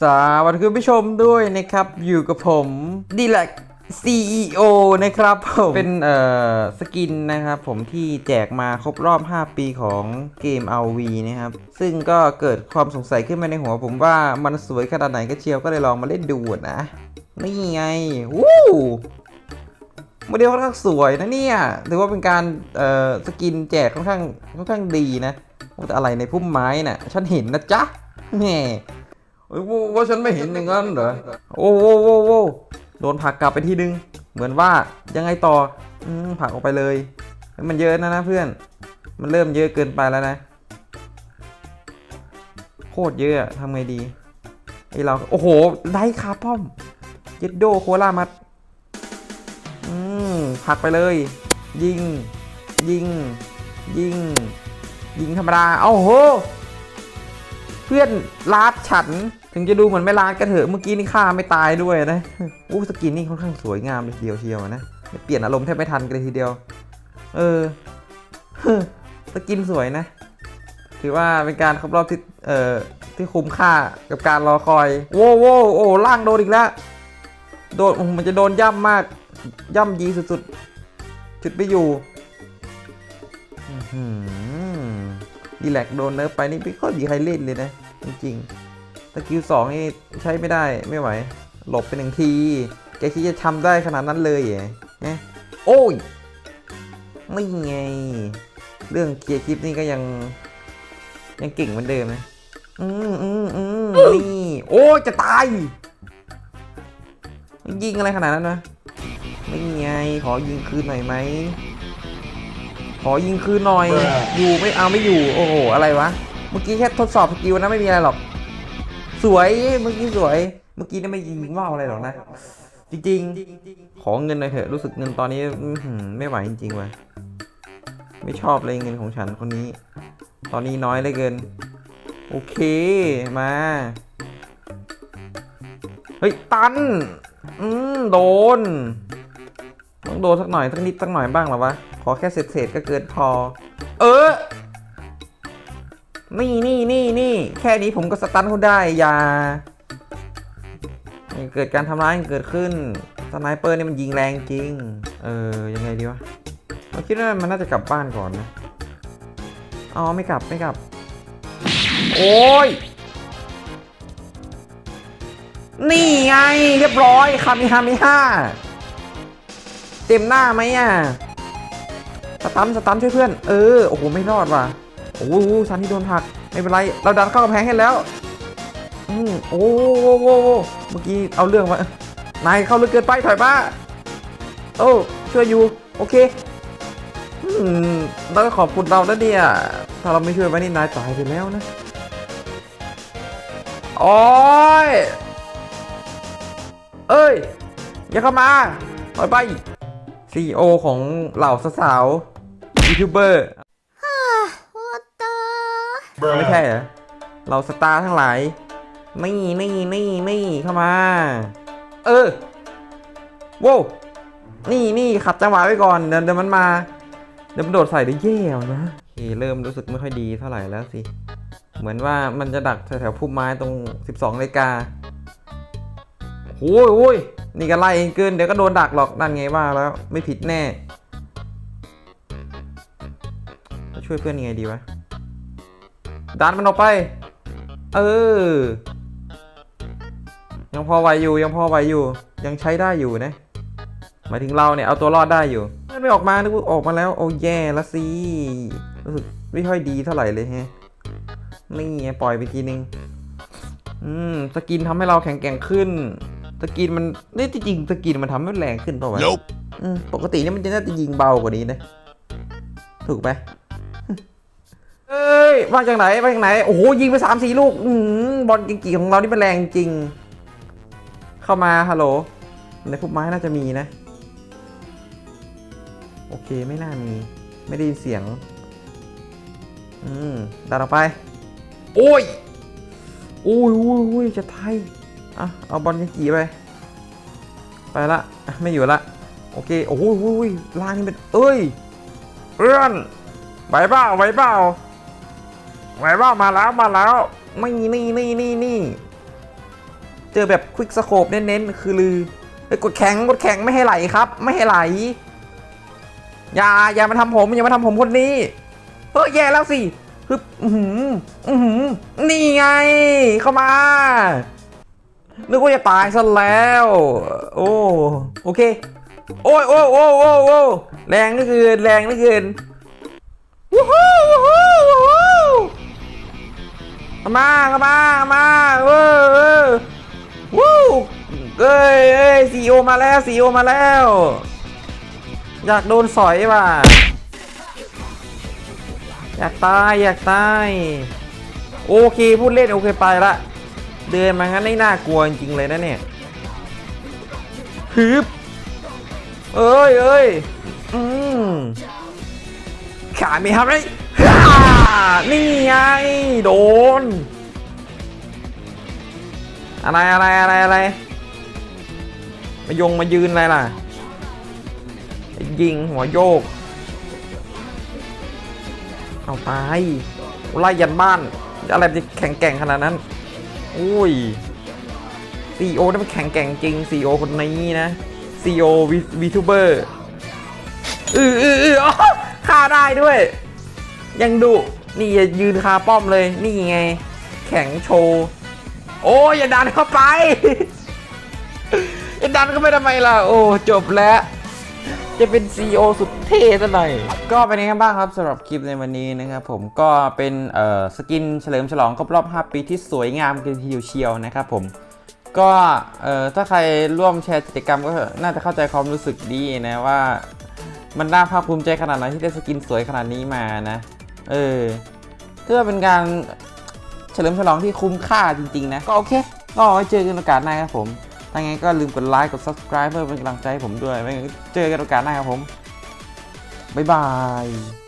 สวัสดีคุณผู้ชมด้วยนะครับอยู่กับผมดีแลก CEO นะครับผมเป็นเอ่อสกินนะครับผมที่แจกมาครบรอบ 5 ปีของเกม RV นะครับ ซึ่งก็เกิดความสงสัยขึ้นมาในหัวผมว่ามันสวยขนาดไหนก็เชียวก็เลยลองมาเล่นดูนะ นี่ไงวู้โมเดลค่อนข้างสวยนะเนี่ยถือว่าเป็นการเอ่อสกินแจกค่อนข้างค่อนข้างดีนะแต่อะไรในพุ่มไม้น่ะฉันเห็นนะจ๊ะแหม ว่าว่าฉันไม่เห็นอย่างนั้นเหรอ โอ้โหโอ้โหโดนผักกลับไปทีนึง เหมือนว่ายังไงต่ออืผักออกไปเลย มันเยอะนะนะเพื่อน มันเริ่มเยอะเกินไปแล้วนะ โคตรเยอะทำไงดี ไอเรา โอ้โห ได้คาป้อม เย็ดโดโคลามัดอืมผักไปเลย ยิง ยิง ยิง ยิงธรรมดา เอ้าโหเพื่อนลาดฉัน ถึงจะดูเหมือนไม่ลาดก็เถอะเมื่อกี้นี่ฆ่าไม่ตายด้วยนะอู้สกินนี่ค่อนข้างสวยงามเลยเดียวเชียวนะเปลี่ยนอารมณ์แทบไม่ทันกันเลยทีเดียว เออสกินสวยนะ ถือว่าเป็นการครบรอบที่เอ่อที่คุ้มค่ากับการรอคอยโว้วโว้โอ้ล่างโดนอีกแล้วโดนมันจะโดนย่ำมาก ย่ำยีสุดๆจุดไปอยู่อื้อหือดีแลกโดนเนิร์ฟไปนี่ไม่ค่อยมีใครเล่นเลยนะ จริงๆ สกิลสองนี่ใช้ไม่ได้ไม่ไหว หลบไปหนึ่งทีแกคิดจะทำได้ขนาดนั้นเลยเหรอเโอ้ยไม่ไง เรื่องเคลียร์คลิปนี่ก็ยัง ยังเก่งเหมือนเดิมนะอืมอืมอืมนี่ โอ้ยจะตาย ยิงอะไรขนาดนั้นนะไม่ไง ขอยิงคืนหน่อยไหมขอยิงคืนหน่อย อยู่ไม่เอาไม่อยู่ โอ้โห อะไรวะ เมื่อกี้แค่ทดสอบสกิลนะไม่มีอะไรหรอก สวยเมื่อกี้สวย เมื่อกี้นี่ไม่ยิงว่าวอะไรหรอกนะ จริงๆ ขอเงินหน่อยเถอะรู้สึกเงินตอนนี้ไม่ไหวจริงๆว่ะไม่ชอบเลยเงินของฉันคนนี้ ตอนนี้น้อยเลยเกิน โอเคมา เฮ้ย ตัน อืมโดน ต้องโดนสักหน่อยสักนิดสักหน่อยบ้างหรอวะ ขอแค่เศษเศษๆก็เกินพอ นี่นี่นี่นี่แค่นี้ผมก็สตันเขาได้ อย่าเกิดการทำร้ายเกิดขึ้นสไนเปอร์นี่มันยิงแรงจริง เออ ยังไงดีวะเราคิดว่ามันน่าจะกลับบ้านก่อนนะอ๋อไม่กลับไม่กลับ โอ้ย นี่ไงเรียบร้อยคามิฮามิฮ่าเต็มหน้าไหมอะ สตันสตันช่วยเพื่อน เออ โอ้โห ไม่รอดว่ะ โอ้โหซันที่โดนผลักไม่เป็นไร เราดันเข้ากำแพงให้แล้วอืมโอ้โหเมื่อกี้เอาเรื่องมานายเข้าลึกเกินไปถอยมาโอ้ช่วยอยู่โอเคอืมแล้วก็ขอบคุณเราแล้วเนี่ยถ้าเราไม่ช่วยไว้นี่นายตายไปแล้วนะโอ้ยเอ้ย อย่าเข้ามาถอยไป CEO ของเหล่าสาวยูทูบเบอร์ ไม่ใช่เหรอเราสตาร์ทั้งหลายนี่นี่นี่นี่เข้ามา เออโว้วนี่นี่ขัดจังหวะไว้ก่อนเดี๋ยวเดี๋ยวมันมา เดี๋ยวมันโดดใส่เดี๋ยวแย่นะโอเคเริ่มรู้สึกไม่ค่อยดีเท่าไหร่แล้วสิ เหมือนว่ามันจะดักแถวๆพุ่มไม้ตรง 12นาฬิกาโอ้ยโอ้ยนี่ก็ไล่เองเกินเดี๋ยวก็โดนดักหรอกนั่นไงว่าแล้วไม่ผิดแน่จะช่วยเพื่อนยังไงดีวะ ดันมันออกไป เออ ยังพอไหวอยู่ ยังพอไหวอยู่ ยังใช้ได้อยู่นะ หมายถึงเราเนี่ย เอาตัวรอดได้อยู่เพื่อนไม่ออกมานึกว่าออกมาแล้ว โอ้แย่ละสิ รู้สึกไม่ค่อยดีเท่าไหร่เลยแฮะ นี่ไงปล่อยไปทีนึง อืม สกินทำให้เราแข็งแกร่งขึ้น สกินมัน นี่จริงๆสกินมันทำให้แรงขึ้นเปล่าวะ Nope. อืมปกตินี่มันจะน่าจะยิงเบากว่านี้นะ ถูกไหม เอ้ยมาจากไหนมาจากไหน โอ้โห ยิงไปสามสี่ลูก อืบอลกิงกีของเรานี่มันแรงจริง เข้ามา ฮัลโหล ในพุ่มไม้น่าจะมีนะ โอเค ไม่น่ามี ไม่ได้ยินเสียง อืมดันออกไป โอ้ยโอ้ยโอ้ยโอ้ยจะไทยอะ เอาบอลกิงกีไป ไปละ ไม่อยู่ละ โอเค โอ้โหโอ้ยล่างนี่เป็น เอ้ยเพื่อนไหวเปล่าไหวเปล่า ไหวเปล่ามาแล้วมาแล้วไม่นี่นี่นี่นี่เจอแบบควิกสโคปเน้นๆคือลือเฮ้กดแข็งกดแข็งไม่ให้ไหลครับ ไม่ให้ไหล อย่าอย่ามาทำผมอย่ามาทำผมคนนี้เฮ้ยแย่แล้วสิฮึบอือหืออือหือนี่ไง เข้ามา นึกว่าจะตายซะแล้ว โอ้โอเค โอ้ยโอ้ยโอ้ยโอ้ยโอ้แรงเหลือเกินแรงเหลือเกิน เข้ามาเข้ามาเข้ามาเว้อเว้อวู้เอ้ยเอ้ยซีโอมาแล้วซีโอมาแล้ว อยากโดนสอยว่ะอยากตายอยากตายโอเคพูดเล่นโอเคไปละ เดินมางั้นไม่น่ากลัวจริงๆเลยนะเนี่ยฮึบเอ้ยเอ้ยอืมขาไม่ทำไร นี่ไง โดน อะไรอะไรอะไรอะไร มายงมายืนอะไรล่ะ ยิงหัวโยก เอาตายไล่ยันบ้าน อะไรจะแข็งแกร่งขนาดนั้น อุ้ยซีโอนี่มันแข็งแกร่งจริงซีโอคนนี้นะซีโอวีทูเบอร์อืออืออืออ๋อฆ่าได้ด้วย ยังดุ นี่อย่ายืนคาป้อมเลย นี่ไง แข็งโชว์ โอ้ยอย่าดันเข้าไป อย่าดันเข้าไปทำไมล่ะ โอ้จบแล้วจะเป็น CEO สุดเท่ซะหน่อย ก็เป็นยังไงบ้างครับสำหรับคลิปในวันนี้นะครับผมก็เป็นสกินเฉลิมฉลองครบรอบ 5 ปีที่สวยงามกันทีเดียวเชียวนะครับผมก็ถ้าใครร่วมแชร์กิจกรรมก็น่าจะเข้าใจความรู้สึกดีนะว่า มันน่าภาคภูมิใจขนาดไหนที่ได้สกินสวยขนาดนี้มานะ เออเพื่อเป็นการเฉลิมฉลองที่คุ้มค่าจริง ๆ นะ ก็โอเค ก็ไว้เจอกันโอกาสหน้าครับผมถ้าไงก็ลืมกดไลค์ กด subscribe เพื่อเป็นกำลังใจให้ผมด้วย ไม่งั้นเจอกันโอกาสหน้าครับผม บ๊ายบาย